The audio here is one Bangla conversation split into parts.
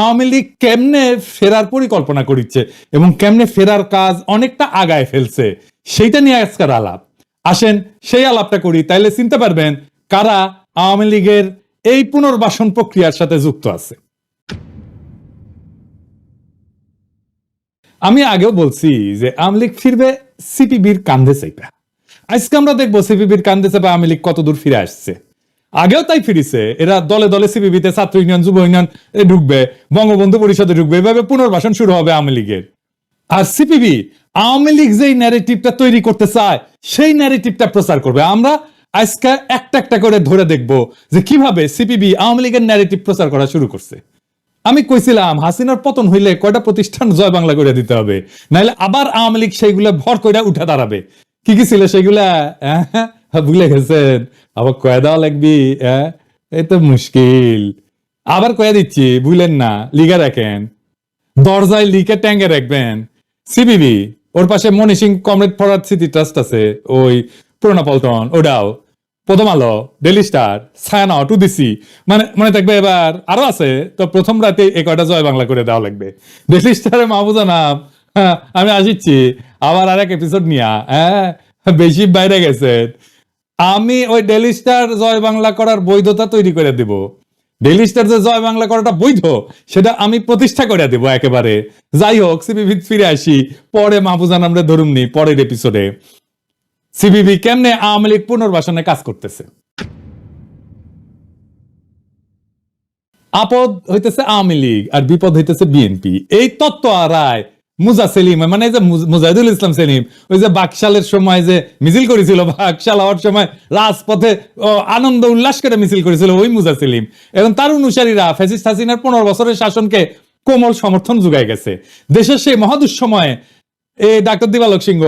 আওয়ামী লীগ কেমনে ফেরার পরিকল্পনা করিচ্ছে এবং কেমনে ফেরার কাজ অনেকটা আগায় ফেলছে, সেইটা নিয়ে আজকের আলাপ। আসেন সেই আলাপটা করি, তাইলে চিনতে পারবেন কারা আওয়ামী লীগের এই পুনর্বাসন প্রক্রিয়ার সাথে যুক্ত আছে। আমি আগেও বলছি যে আওয়ামী লীগ ফিরবে সিপিবির কান্ধে চেপে আজকে আমরা দেখব সিপিবির কান্ধে চেপে আওয়ামী লীগ কতদূর ফিরে আসছে। আগেও তাই ফিরিছে। এরা দলে দলে সিপিবিতে ছাত্র ইউনিয়ন যুব ইউনিয়ন ঢুকবে বঙ্গবন্ধু পরিষদে ঢুকবে। এভাবে পুনর্বাসন শুরু হবে আওয়ামী লীগের। আর সিপিবি আওয়ামী লীগ যেই ন্যারেটিভটা তৈরি করতে চায় সেই ন্যারেটিভটা প্রচার করবে। আমরা আজকে একটা একটা করে ধরে দেখব যে কীভাবে সিপিবি আওয়ামী লীগের ন্যারেটিভ প্রচার করা শুরু করছে। আমি কইছিলাম হাসিনার পতন হইলে কয়টা প্রতিষ্ঠান জয় বাংলা করে দিতে হবে? নাহলে আবার আওয়ামী লীগ সেইগুলো ভর কইরা উঠে দাঁড়াবে। কি কি ছিল সেগুলা আহ, ভুলে গেছেন। আবার কয়ে দেওয়া লাগবি আহ, এই তো মুশকিল। আবার কয়ে দিচ্ছি ভুলেন না লিগা রাখেন। দরজায় লিখে ট্যাঙ্গে রাখবেন। সিবিবি ওর পাশে মনি সিং কমরেড ফরাদ স্মৃতি ট্রাস্ট আছে ওই পুরোনা পল্টন ওটাও। প্রথম আলো ডেলি স্টার ছায়ানা টুদিসি মানে মনে থাকবে এবার আরও আছে তো প্রথম রাতে এ কয়টা জয় বাংলা করে দেওয়া লাগবে। ডেলি স্টারে মাহবুজা নাম হ্যাঁ, আমি আসিচ্ছি। আবার আর এক এপিসোড নিয়া হ্যাঁ বেশি বাইরে গেছে আমি ওই ডেলি স্টার জয় বাংলা করার বৈধতা তৈরি করে দিব। ডেইলি স্টার যে জয় বাংলা করাটা বৈধ, সেটা আমি প্রতিষ্ঠা করে দেব একেবারে। যাই হোক সিবিবি ফিরে আসি। পরে মাহফুজান আমরা ধরুন নি, পরের এপিসোডে সিবিবি কেমনে আওয়ামী লীগ পুনর্বাসনে কাজ করতেছে? আপদ হইতেছে আওয়ামী লীগ আর বিপদ হইতেছে বিএনপি এই তত্ত্ব আর রায় মুজা সেলিম মানে যে মুজাহিদুল ইসলাম সেলিম, ওই যে বাকশালের সময় যে মিছিল করেছিল, বাকশাল হওয়ার সময় রাজপথে আনন্দ উল্লাস করে মিছিল করেছিল ওই মুজা সেলিম। এবং তার অনুসারীরা ফেসিস্ট হাসিনার পনেরো বছরের শাসনকে কোমল সমর্থন যোগায় গেছে। দেশের সেই মহাদুঃসময়ে এই ডাক্তার দিবালক সিংহ,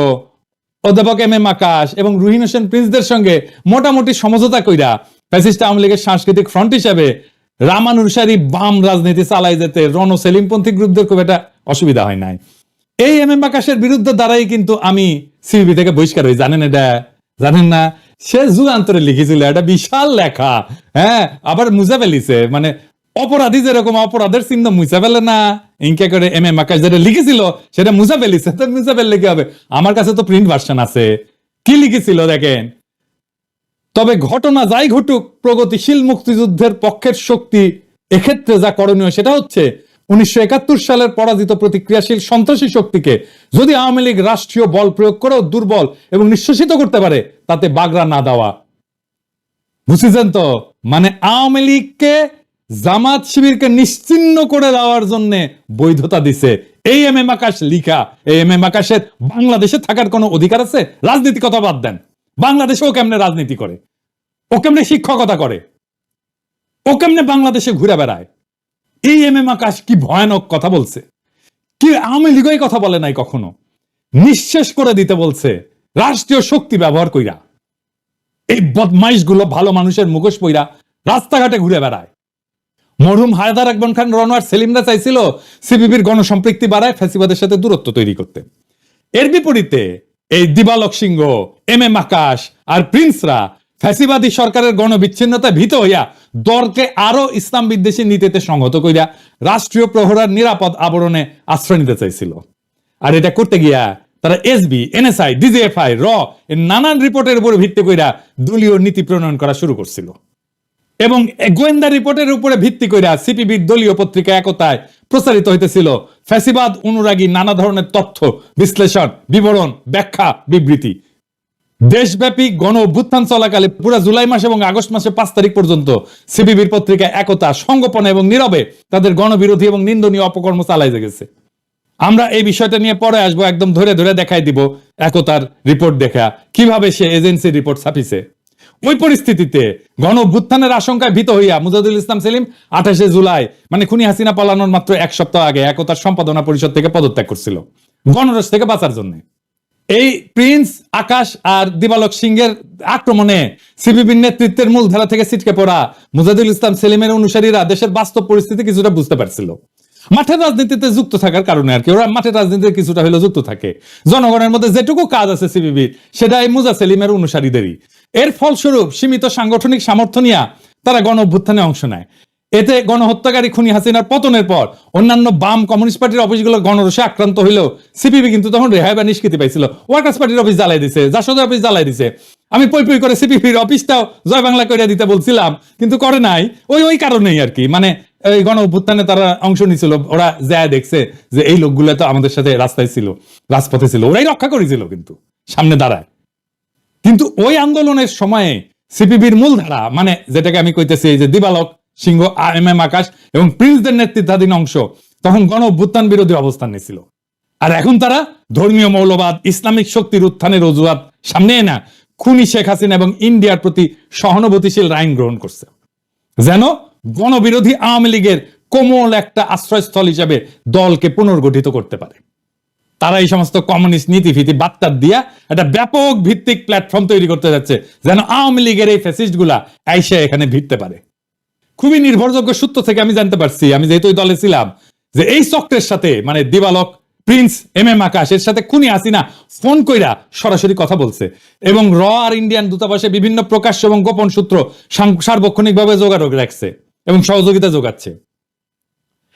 অধ্যাপক এম এম আকাশ এবং রুহিন হোসেন প্রিন্সদের সঙ্গে মোটামুটি সমঝোতা কইরা ফ্যাসিস্ট আওয়ামী লীগের সাংস্কৃতিক ফ্রন্ট হিসাবে রামানুসারী বাম রাজনীতি চালাই যেতে রণ সেলিমপন্থী গ্রুপদের খুব একটা অসুবিধা হয় নাই। এই এম এম আকাশের বিরুদ্ধে দ্বারাই কিন্তু আমি সিবি থেকে বহিষ্কার হই, জানেন এটা? জানেন না? সে যুগান্তরে লিখেছিল, এটা বিশাল লেখা। হ্যাঁ আবার মুছে ফেলিছে মানে অপরাধী যেরকম অপরাধের চিহ্ন মুছে ফেলে না। ইনকে করে এম এম আকাশ যেটা লিখেছিল, সেটা মুছে ফেলিছে তো মুছে ফেললে কি হবে। আমার কাছে তো প্রিন্ট ভার্সন আছে। কি লিখেছিল, দেখেন? তবে ঘটনা যাই ঘটুক, প্রগতিশীল মুক্তিযুদ্ধের পক্ষের শক্তি এক্ষেত্রে যা করণীয় সেটা হচ্ছে উনিশশো একাত্তর সালের পরাজিত প্রতিক্রিয়াশীল সন্ত্রাসী শক্তিকে যদি আওয়ামী লীগ রাষ্ট্রীয় বল প্রয়োগ করেও দুর্বল এবং নিঃশ্বাসিত করতে পারে, তাতে বাগড়া না দেওয়া। বুঝেছেন তো? মানে আওয়ামী লীগকে, জামাত শিবিরকে নিশ্চিন্ন করে দেওয়ার জন্য বৈধতা দিছে। এই এম এম আকাশ লিখা। এই এম এম আকাশের বাংলাদেশে থাকার কোনো অধিকার আছে? রাজনীতি কথা বাদ দেন। বাংলাদেশে ও কেমনে রাজনীতি করে? ও কেমনে শিক্ষকতা করে? ও কেমনে বাংলাদেশে ঘুরে বেড়ায়? এই এম এম আকাশ কি ভয়ানক কথা বলছে? কি আওয়ামী লীগই কথা বলে নাই কখনো? নিঃশেষ করে দিতে বলছে, রাষ্ট্রীয় শক্তি ব্যবহার কইরা। এই বদমাইশগুলো ভালো মানুষের মুখোশ পইরা রাস্তাঘাটে ঘুরে বেড়ায়। মরহুম হায়দার আকবর খান রনোয়ার সেলিমরা চাইছিল সিপিবির গণসম্পৃক্তি বাড়ায় ফ্যাসিবাদের সাথে দূরত্ব তৈরি করতে। এর বিপরীতে এই দিবালক সিংহ, এম এম আকাশ আর প্রিন্সরা ফ্যাসিবাদী সরকারের গণবিচ্ছিন্নতা ভীত হইয়া দরকে আরও ইসলাম বিদ্বেষী নীতিতে সংহত কইরা রাষ্ট্রীয় প্রহরার নিরাপদ আবরণে আশ্রয় নিতে চাইছিল। আর এটা করতে গিয়া তারা এসবি, এনএসআই, ডিজিএফআই, র, এর নানান রিপোর্টের উপর ভিত্তি কইরা দলীয় নীতি প্রণয়ন করা শুরু করছিল। এবং গোয়েন্দা রিপোর্টের উপরে ভিত্তি কইরা সিপিবির দলীয় পত্রিকা একতায় প্রচারিত হইতেছিল ফ্যাসিবাদ, অনুরাগী, নানা ধরনের তথ্য, বিশ্লেষণ, বিবরণ, ব্যাখ্যা, বিবৃতি। দেশব্যাপী গণ অভ্যুত্থান চলাকালে পুরো জুলাই মাস এবং আগস্ট মাসে পাঁচ তারিখ পর্যন্ত সিপিবির পত্রিকা একতা, সংগোপনে এবং নীরবে তাদের গণবিরোধী এবং নিন্দনীয় অপকর্ম চালাই গেছে। আমরা এই বিষয়টা নিয়ে পরে আসব, একদম ধরে ধরে দেখাই দিব একতার রিপোর্ট দেখা। কীভাবে সে এজেন্সির রিপোর্ট ছাপিছে ওই পরিস্থিতিতে গণ অভ্যুত্থানের আশঙ্কায় ভীত হইয়া মুজাদুল ইসলাম সেলিম আঠাশে জুলাই মানে খুনি হাসিনা পালানোর মাত্র এক সপ্তাহ আগে একতার সম্পাদনা পরিষদ থেকে পদত্যাগ করছিল গণরস থেকে বাঁচার জন্য। এই প্রিন্স আকাশ আর দিবালক সিংহের আক্রমণে সিপিবির নেতৃত্বের মূলধারা থেকে ছিটকে পড়া মুজাদুল ইসলাম সেলিমের অনুসারীরা দেশের বাস্তব পরিস্থিতি কিছুটা বুঝতে পারছিল। মাঠের রাজনীতিতে যুক্ত থাকার কারণে আর কি, ওরা মাঠের রাজনীতিতে কিছুটা হলেও যুক্ত থাকে। জনগণের মধ্যে যেটুকু কাজ আছে সিপিবির সেটা এই মুজা সেলিমের অনুসারীদেরই। এর ফলস্বরূপ সীমিত সাংগঠনিক সামর্থ্য নিয়ে তারা গণ অভ্যুত্থানে অংশ নেয়। এতে গণহত্যাকারী খুনি হাসিনার পতনের পর অন্যান্য বাম কমিউনিস্ট পার্টির অফিসগুলো গণরসে আক্রান্ত হইলেও সিপিবি কিন্তু তখন রেহাই বা নিষ্কৃতি পাইছিল। ওয়ার্কার্স পার্টির অফিস জ্বালাই দিছে, জাসদের অফিস জ্বালাই দিছে। আমি পই পই করে সিপিবির অফিসটাও জয় বাংলা করে দিতে বলছিলাম, কিন্তু করে নাই। ওই ওই কারণেই আর কি। মানে এই গণ অভ্যুত্থানে তারা অংশ নিছিল, ওরা যায় দেখছে যে এই লোকগুলো তো আমাদের সাথে রাস্তায় ছিল, রাজপথে ছিল, ওরাই রক্ষা করেছিল কিন্তু, সামনে দাঁড়ায়। কিন্তু ওই আন্দোলনের সময়ে সিপিবির মূলধারা মানে যেটাকে আমি কইতেছি যে দিবালক সিংহ আর এম এম আকাশ এবং প্রিন্সদের নেতৃত্বাধীন অংশ তখন গণ অভ্যুত্থান বিরোধী অবস্থান নিয়েছিল। আর এখন তারা ধর্মীয় মৌলবাদ, ইসলামিক শক্তির উত্থানের অজুহাত সামনে এনে খুনি শেখ হাসিনা এবং ইন্ডিয়ার প্রতি সহানুভূতিশীল আইন গ্রহণ করছে। যেন গণবিরোধী আওয়ামী লীগের কোমল একটা আশ্রয়স্থল হিসাবে দলকে পুনর্গঠিত করতে পারে। তারা এই সমস্ত কমিউনিস্ট নীতি ফিতি বার্তার দিয়া একটা ব্যাপক ভিত্তিক প্ল্যাটফর্ম তৈরি করতে যাচ্ছে, যেন আওয়ামী লীগের এই ফ্যাসিস্টগুলা আইসা এখানে ভিড়তে পারে। খুবই নির্ভরযোগ্য সূত্র থেকে আমি জানতে পারছি। আমি যেহেতু ওই দলে ছিলাম, যে এই চক্রের সাথে মানে দিবালক, প্রিন্স, এম এম আকাশ, এর সাথে খুনি আসি না ফোন কইরা সরাসরি কথা বলছে। এবং র আর ইন্ডিয়ান দূতাবাসে বিভিন্ন প্রকাশ্য এবং গোপন সূত্র সার্বক্ষণিক সার্বক্ষণিকভাবে যোগাযোগ রাখছে এবং সহযোগিতা যোগাচ্ছে।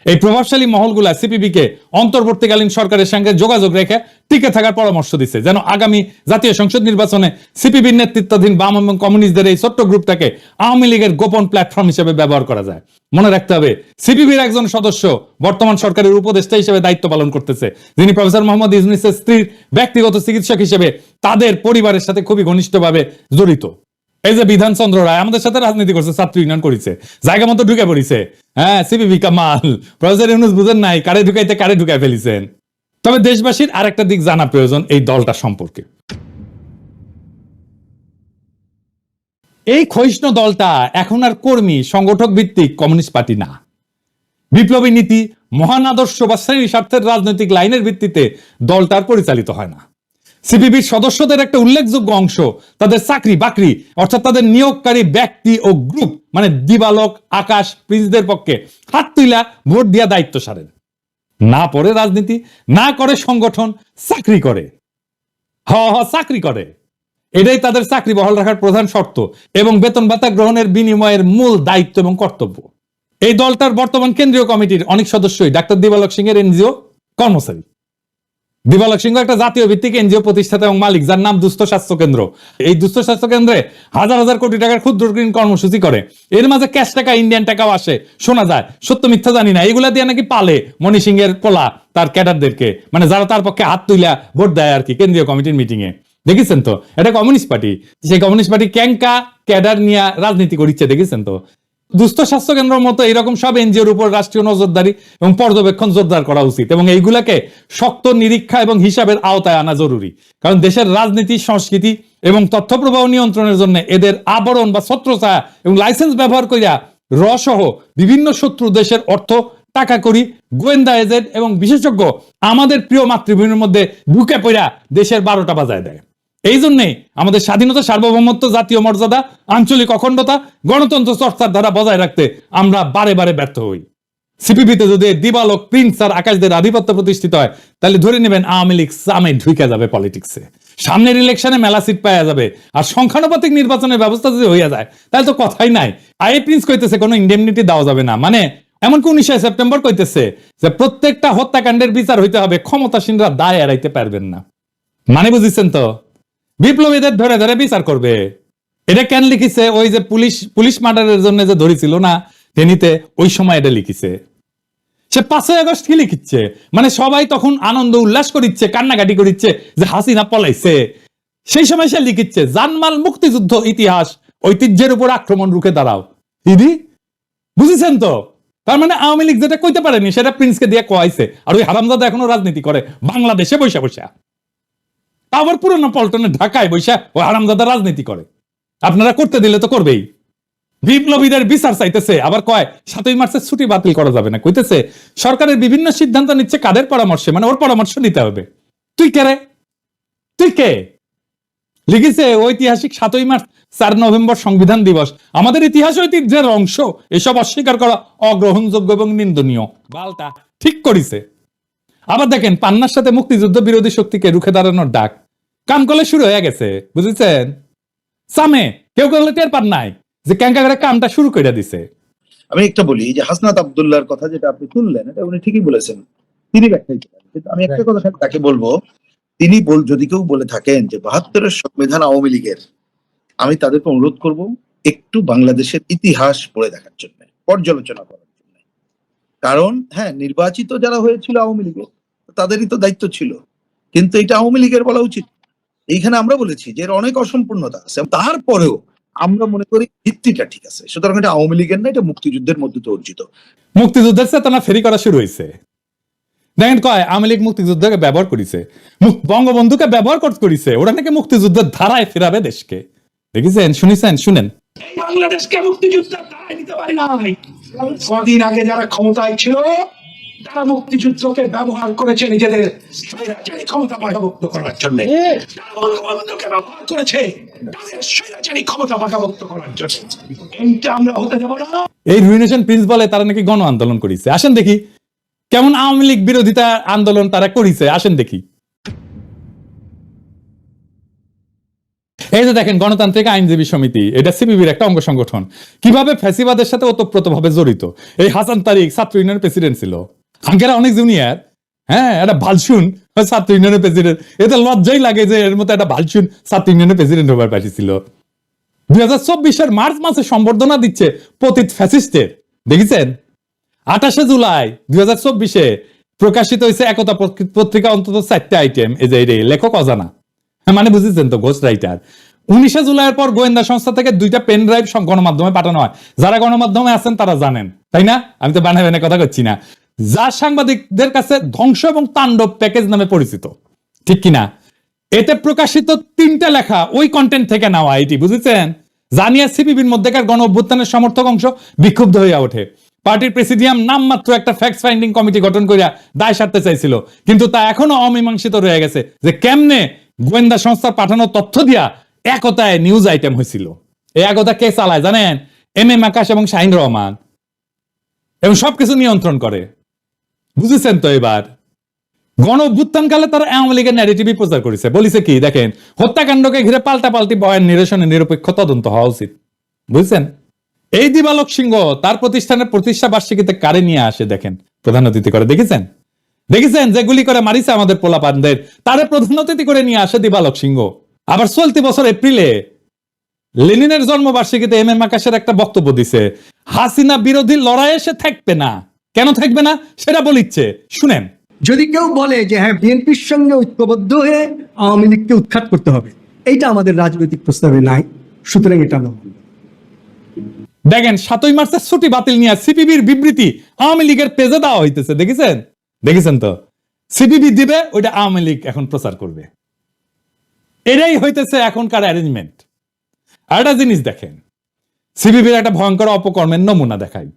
এই প্রভাবশালী মহলগুলা সিপিবি কে অন্তর্বর্তীকালীন সরকারের সঙ্গে যোগাযোগ রেখে টিকে থাকার পরামর্শ দিচ্ছে যেন আগামী জাতীয় সংসদ নির্বাচনে সিপিবির নেতৃত্বাধীন বাম এবং কমিউনিস্টদের এই ছোট্ট গ্রুপটাকে আওয়ামী লীগের গোপন প্ল্যাটফর্ম হিসেবে ব্যবহার করা যায়। মনে রাখতে হবে, সিপিবির একজন সদস্য বর্তমান সরকারের উপদেষ্টা হিসেবে দায়িত্ব পালন করতেছে, যিনি প্রফেসর মোহাম্মদ ইউনুসের স্ত্রীর ব্যক্তিগত চিকিৎসক হিসেবে তাদের পরিবারের সাথে খুবই ঘনিষ্ঠভাবে জড়িত। এই যে বিধানচন্দ্র রায় আমাদের সাথে রাজনীতি করছে, ছাত্র ইউনিয়ন করেছে, জায়গা মতো ঢুকে পড়িছে। হ্যাঁ সিবিবি কামাল। প্রফেসর ইউনুস বুঝেন নাই, কারে ঢুকাইতে কারে ঢুকাই ফেলিছেন। তবে দেশবাসীর আরেকটা দিক জানা প্রয়োজন এই দলটা সম্পর্কে। এই ক্ষয়িষ্ণু দলটা এখন আর কর্মী, সংগঠক ভিত্তিক কমিউনিস্ট পার্টি না। বিপ্লবী নীতি, মহান আদর্শ বা শ্রেণি স্বার্থের রাজনৈতিক লাইনের ভিত্তিতে দলটার পরিচালিত হয় না। সিপিবির সদস্যদের একটা উল্লেখযোগ্য অংশ, তাদের চাকরি, বাকরি, অর্থাৎ তাদের নিয়োগকারী ব্যক্তি ও গ্রুপ মানে দিবালক, আকাশ প্রিন্সদের পক্ষে হাত তুইলা ভোট দিয়া দায়িত্ব সারেন। না পড়ে রাজনীতি, না করে সংগঠন, চাকরি করে। হ হ, চাকরি করে। এটাই তাদের চাকরি বহাল রাখার প্রধান শর্ত এবং বেতন ভাতা গ্রহণের বিনিময়ের মূল দায়িত্ব এবং কর্তব্য। এই দলটার বর্তমান কেন্দ্রীয় কমিটির অনেক সদস্যই ডাক্তার দিবালক সিং এর এনজিও কর্মচারী। দিবালক সিংহ একটা জাতীয় ভিত্তিক এনজিও প্রতিষ্ঠাতা এবং মালিক, যার নাম দুস্থ স্বাস্থ্য কেন্দ্র। এই দুস্থ স্বাস্থ্য কেন্দ্রে হাজার হাজার কোটি টাকার ক্ষুদ্র ঋণ কর্মসূচি করে। এর মাঝে ক্যাশ টাকা, ইন্ডিয়ান টাকাও আসে। শোনা যায়, সত্য মিথ্যা জানি না। এগুলা দিয়ে নাকি পালে মণি সিং এর পোলা তার ক্যাডারদেরকে। মানে যারা তার পক্ষে হাত তুইলা ভোট দেয় আর কি কেন্দ্রীয় কমিটির মিটিং এ। দেখেছেন তো? এটা কমিউনিস্ট পার্টি। সেই কমিউনিস্ট পার্টি ক্যাঙ্কা ক্যাডার নিয়ে রাজনীতি করিচ্ছে, দেখেছেন তো? দুস্থ স্বাস্থ্য কেন্দ্রের মতো এরকম সব এনজিওর উপর রাষ্ট্রীয় নজরদারি এবং পর্যবেক্ষণ জোরদার করা উচিত এবং এইগুলাকে শক্ত নিরীক্ষা এবং হিসাবের আওতায় আনা জরুরি। কারণ দেশের রাজনীতি, সংস্কৃতি এবং তথ্য প্রবাহ নিয়ন্ত্রণের জন্য এদের আবরণ বা ছত্রছায়া এবং লাইসেন্স ব্যবহার করিয়া র সহ বিভিন্ন শত্রু দেশের অর্থ টাকা করি, গোয়েন্দা এজেন্ট এবং বিশেষজ্ঞ আমাদের প্রিয় মাতৃভূমির মধ্যে ঢুকে পড়া দেশের বারোটা বাজায় দেয়। এই জন্যে আমাদের স্বাধীনতা, সার্বভৌমত্ব, জাতীয় মর্যাদা, আঞ্চলিক অখণ্ডতা, গণতন্ত্র চর্চার ধারা বজায় রাখতে আমরা বারে বারে ব্যর্থ হই। সিপিপিতে যদি দিবালক প্রিন্স আর আকাশদের আধিপত্য প্রতিষ্ঠিত হয়, তাহলে ধরে নেবেন আওয়ামী লীগ সামে ঢুকে যাবে পলিটিক্সে সামনের ইলেকশনে মেলা সিট পাওয়া যাবে। আর সংখ্যানুপাতিক নির্বাচনের ব্যবস্থা যদি হইয়া যায়, তাহলে তো কথাই নাই। আই প্রিন্স কইতেছে কোনো ইন্ডেমনিটি দেওয়া যাবে না। মানে এমনকি উনিশে সেপ্টেম্বর কইতেছে যে প্রত্যেকটা হত্যাকাণ্ডের বিচার হইতে হবে, ক্ষমতাসীনরা দায় এড়াইতে পারবেন না। মানে বুঝিছেন তো? বিপ্লবীদের ধরে ধরে বিচার করবে। এটা কেন লিখিছে? ওই যে পুলিশ পুলিশ মার্ডারের জন্য যে ধরেছিল না, ফেনীতে ওই সময় এটা লিখিছে। সে পাঁচই আগস্ট কি লিখিচ্ছে? মানে সবাই তখন আনন্দ উল্লাস করিচ্ছে, কান্নাকাটি করিচ্ছে যে হাসিনা পলাইছে। সেই সময় সে লিখিচ্ছে, জানমাল মুক্তিযুদ্ধ ইতিহাস ঐতিহ্যের উপর আক্রমণ রুখে দাঁড়াও। দিদি বুঝেছেন তো? তার মানে আওয়ামী লীগ যেটা কইতে পারেনি, সেটা প্রিন্সকে দিয়ে কোয়াইছে। আর ওই হারামজাদা এখনও রাজনীতি করে, বাংলাদেশে বৈশা বৈশা আবার পুরনো পল্টনে ঢাকায় বৈশা ও হারামজাদা রাজনীতি করে। আপনারা করতে দিলে তো করবেই। বিপ্লবীদের বিচার চাইতেছে, আবার কয়, সাতই মার্চের ছুটি বাতিল করা যাবে না। কইতেছে, সরকারের বিভিন্ন সিদ্ধান্ত নিচ্ছে, কাদের পরামর্শে? মানে ওর পরামর্শ নিতে হবে। তুই কে রে? তুই কে? লিখেছে, ঐতিহাসিক সাতই মার্চ, চার নভেম্বর সংবিধান দিবস। আমাদের ইতিহাস ঐতিহ্যের অংশ। এসব অস্বীকার করা অগ্রহণযোগ্য এবং নিন্দনীয়। বালটা ঠিক করিছে। আবার দেখেন, পান্নার সাথে মুক্তিযুদ্ধ বিরোধী শক্তিকে রুখে দাঁড়ানোর ডাক। কাম করলে শুরু হয়ে গেছে বুঝেছেন? সামে কেউ কেউ টের পান নাই যে ক্যাঙ্কা করে কামটা শুরু করে দিছে। আমি একটা বলি যে হাসনাত আব্দুল্লাহর কথা যেটা আপনি তুললেন এটা উনি ঠিকই বলেছেন। তিনি ব্যাখ্যা দিতে পারেন। কিন্তু আমি একটা কথা তাকে বলব তিনি বল যদি কেউ বলে থাকেন যে বাহাত্তরের সংবিধান আওয়ামী লীগের আমি তাদেরকে অনুরোধ করব একটু বাংলাদেশের ইতিহাস পড়ে দেখার জন্য পর্যালোচনা করার জন্য। কারণ হ্যাঁ নির্বাচিত যারা হয়েছিল আওয়ামী লীগের তাদেরই তো দায়িত্ব ছিল। কিন্তু এটা আওয়ামী লীগের বলা উচিত এইখানে আমরা বলেছি যে এর অনেক অসম্পূর্ণতা আছে তারপরেও আমরা মনে করি ভিত্তিটা ঠিক আছে। সুতরাং এটা আওয়ামী লীগের না এটা মুক্তিযুদ্ধের মধ্যে তো অর্জিত। মুক্তিযুদ্ধের চেতনা ফেরি করা শুরু হয়েছে। দেখেন কয় আওয়ামী লীগ মুক্তিযুদ্ধকে ব্যবহার করিছে। বঙ্গবন্ধুকে ব্যবহার কর- করিছে। ওরা নাকি মুক্তিযুদ্ধের ধারায় ফেরাবে দেশকে। দেখেছেন? শুনেছেন? শুনেন। বাংলাদেশকে মুক্তিযুদ্ধের দায় নিতে পারি নাই। কদিন আগে যারা ক্ষমতায় ছিল তারা মুক্তিযুদ্ধকে ব্যবহার করেছে নিজেদের ক্ষমতা করার জন্য বঙ্গবন্ধুকে ব্যবহার করেছে ক্ষমতা পাকাভুক্ত করার জন্য। এইটা আমরা হতে দেবো না। এই রুইনেশন প্রিন্স বলে তারা নাকি গণ আন্দোলন করিছে। আসেন দেখি কেমন আওয়ামী লীগ বিরোধিতা আন্দোলন তারা করিছে? আসেন দেখি। এই যে দেখেন গণতান্ত্রিক আইনজীবী সমিতি এটা সিপিবির একটা অঙ্গ সংগঠন। কীভাবে ফ্যাসিবাদের সাথে ওতপ্রোতভাবে জড়িত? এই হাসান তারিক ছাত্র ইউনিয়নের প্রেসিডেন্ট ছিল। আঙ্কেরা অনেক জুনিয়র হ্যাঁ একটা ভালসুন। ছাত্র ইউনিয়নের প্রেসিডেন্ট এতে লজ্জাই লাগে যে এর মতো একটা ভালসুন ছাত্র ইউনিয়নের প্রেসিডেন্ট হবার পাঠিয়েছিল দুই হাজার চব্বিশের মার্চ মাসে সম্বর্ধনা দিচ্ছে পতিত ফ্যাসিস্টের দেখেছেন? আঠাশে জুলাই দুই হাজার চব্বিশে প্রকাশিত হয়েছে একতা পত্রিকা অন্তত চারটে আইটেম এই যে এই লেখক অজানা। হ্যাঁ, মানে বুঝেছেন তো ঘোষ রাইটার উনিশে জুলাইয়ের পর গোয়েন্দা সংস্থা থেকে দুইটা পেন ড্রাইভ গণমাধ্যমে পাঠানো হয়। যারা গণমাধ্যমে আছেন তারা জানেন। তাই না? আমি তো বানাবে না কথা করছি না। যা সাংবাদিকদের কাছে ধ্বংস এবং তাণ্ডব প্যাকেজ নামে পরিচিত। ঠিক কিনা? এতে প্রকাশিত তিনটা লেখা ওই কন্টেন্ট থেকে নেওয়া এটি বুঝেছেন? জানিয়া সিপিবির মধ্যেকার গণ অভ্যুত্থানের সমর্থক অংশ বিক্ষুব্ধ হইয়া ওঠে। পার্টির প্রেসিডিয়াম নামমাত্র একটা ফ্যাক্ট ফাইন্ডিং কমিটি গঠন করিয়া দায় সারতে চাইছিল, কিন্তু তা এখনও অমীমাংসিত রয়ে গেছে যে কেমনে গোয়েন্দা সংস্থার পাঠানো তথ্য দিয়া একতায় নিউজ আইটেম হয়েছিল এই একতা কে চালায় জানেন? এম এম আকাশ এবং শাহিন রহমান। এবং সবকিছু নিয়ন্ত্রণ করে। বুঝেছেন তো এবার? গণ অভ্যুত্থানকালে তারা আওয়ামী লীগের ন্যারেটিভই প্রচার করেছে। বলিছে কি, দেখেন, হত্যাকাণ্ডকে ঘিরে পাল্টা পাল্টি বয়ান, নিরসনে নিরপেক্ষ তদন্ত হওয়া উচিত। বুঝছেন? এই দিবালক সিংহ তার প্রতিষ্ঠানের প্রতিষ্ঠা বার্ষিকীতে কারে নিয়ে আসে, দেখেন, প্রধান অতিথি করে, দেখেছেন? দেখেছেন যে গুলি করে মারিছে আমাদের পোলাপানদের? তারে প্রধান অতিথি করে নিয়ে আসে দিবালক সিংহ। আবার চলতি বছর এপ্রিলে লেনিনের জন্মবার্ষিকীতে এম এম আকাশের একটা বক্তব্য দিছে, হাসিনা বিরোধী লড়াইয়ে সে থাকবে না। কেন থাকবে না? সেটা বলিচ্ছে। শুনেন। যদি কেউ বলে যে হ্যাঁ বিএনপির সঙ্গে ঐক্যবদ্ধ হয়ে আওয়ামী লীগকে উৎখাত করতে হবে এইটা আমাদের রাজনৈতিক প্রস্তাবে নাই। সুতরাং এটা আমরা দেখেন সাতই মার্চের ছুটি বাতিল নিয়ে সিপিবির বিবৃতি আওয়ামী লীগের পেজে দেওয়া হইতেছে। দেখেছেন? দেখেছেন তো? সিপিবি দিবে ওইটা আওয়ামী লীগ এখন প্রচার করবে। এটাই হইতেছে এখনকার অ্যারেঞ্জমেন্ট আর একটা জিনিস দেখেন সিপিবির একটা ভয়ঙ্কর অপকর্মের নমুনা দেখাই।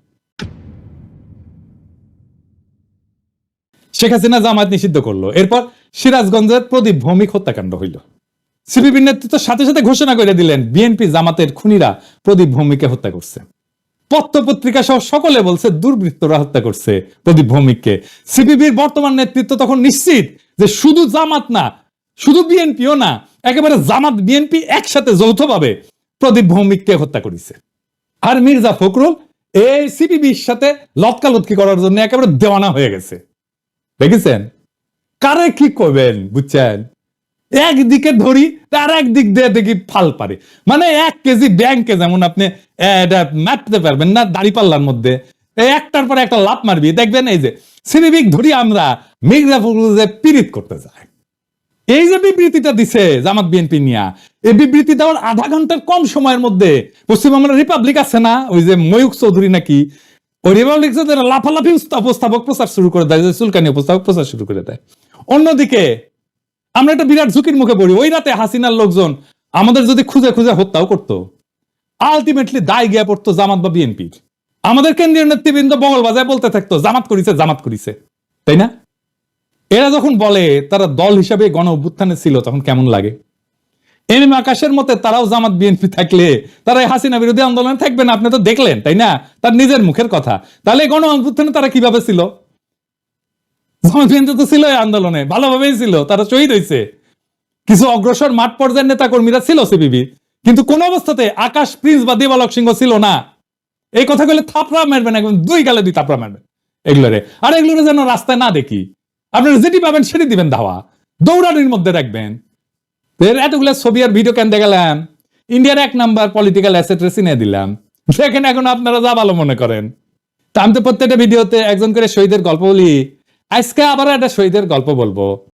শেখ হাসিনা জামায়াত নিষিদ্ধ করল। এরপর সিরাজগঞ্জের প্রদীপ ভৌমিক হত্যাকাণ্ড হইল। সিপিবির নেতৃত্ব সাথে সাথে ঘোষণা করে দিলেন, বিএনপি জামাতের খুনিরা প্রদীপ ভৌমিককে হত্যা করছে। পত্র পত্রিকা সহ সকলে বলছে, দুর্বৃত্তরা হত্যা করছে প্রদীপ ভৌমিককে। সিপিবির বর্তমান নেতৃত্ব তখন নিশ্চিত যে শুধু জামাত না, শুধু বিএনপিও না, একেবারে জামাত বিএনপি একসাথে যৌথভাবে প্রদীপ ভৌমিককে হত্যা করেছে। আর মির্জা ফখরুল এই সিপিবির সাথে লটকালটকি করার জন্য একেবারে দেওয়ানা হয়ে গেছে। দেখেছেন? কারে কি করবেন বুঝছেন? একদিকে ধরি তার একদিক দিয়ে দেখি ফাল পারে। মানে এক কেজি ব্যাংকে যেমন আপনি এটা মাপতে পারবেন না, দাড়ি পাল্লার মধ্যে। একটার পরে একটা লাভ মারবি। দেখবেন এই যে, সিনেমিক ধরি আমরা মির্জা ফখরুল যে পীড়িত করতে যায়। এই যে বিবৃতিটা দিছে জামাত বিএনপি নিয়া, এই বিবৃতি দেওয়ার আধা ঘণ্টার কম সময়ের মধ্যে পশ্চিমবঙ্গের রিপাবলিক আছে না? ওই যে ময়ূক চৌধুরী নাকি ওই লাফালাফি উপস্থাপক প্রচার শুরু করে দেয় উপস্থাপক প্রচার শুরু করে দেয়। অন্যদিকে, আমরা একটা বিরাট ঝুঁকির মুখে পড়ি। ওই রাতে হাসিনার লোকজন আমাদের যদি খুঁজে খুঁজে হত্যাও করতো আলটিমেটলি দায় গিয়ে পড়তো জামাত বা বিএনপির আমাদের কেন্দ্রীয় নেতৃবৃন্দ বগল বাজায় বলতে থাকতো, জামাত করিছে জামাত করিছে। তাই না? এরা যখন বলে, তারা দল হিসাবে গণ অভ্যুত্থানে ছিল, তখন কেমন লাগে? এম আকাশের মতে তারাও জামাত বিএনপি থাকলে, তারা এই হাসিনা বিরোধী আন্দোলনে থাকবে না, আপনি তো দেখলেন, তাই না? তার নিজের মুখের কথা। তাহলে গণ অভ্যুত্থানে তারা কীভাবে ছিল? জামাত বিএনপি তো ছিল আন্দোলনে, ভালোভাবেই ছিল, তারা শহীদ হয়েছে। কিছু অগ্রসর মাঠ পর্যায়ের নেতা কর্মীরা ছিল সিপিবি, কিন্তু কোন অবস্থাতে আকাশ প্রিন্স বা দেবালক সিংহ ছিল না। এই কথা কইলে থাপড়া মারবেন, একদম দুই গালে দুই থাপড়া মারবেন এগুলোরে। আর এগুলোরে যেন রাস্তায় না দেখি। আপনারা যেটি পাবেন সেটি দিবেন ধাওয়া। দৌড়ানির মধ্যে রাখবেন। তো এতগুলো ছবি আর ভিডিও কেন দেখালাম? ইন্ডিয়ার এক নাম্বার পলিটিক্যাল অ্যাসেটরে চিনে দিলাম। দেখেন এখন আপনারা যা ভালো মনে করেন। তা আমি তো প্রত্যেকটা ভিডিওতে একজন করে শহীদের গল্প বলি। আজকে আবার একটা শহীদের গল্প বলব।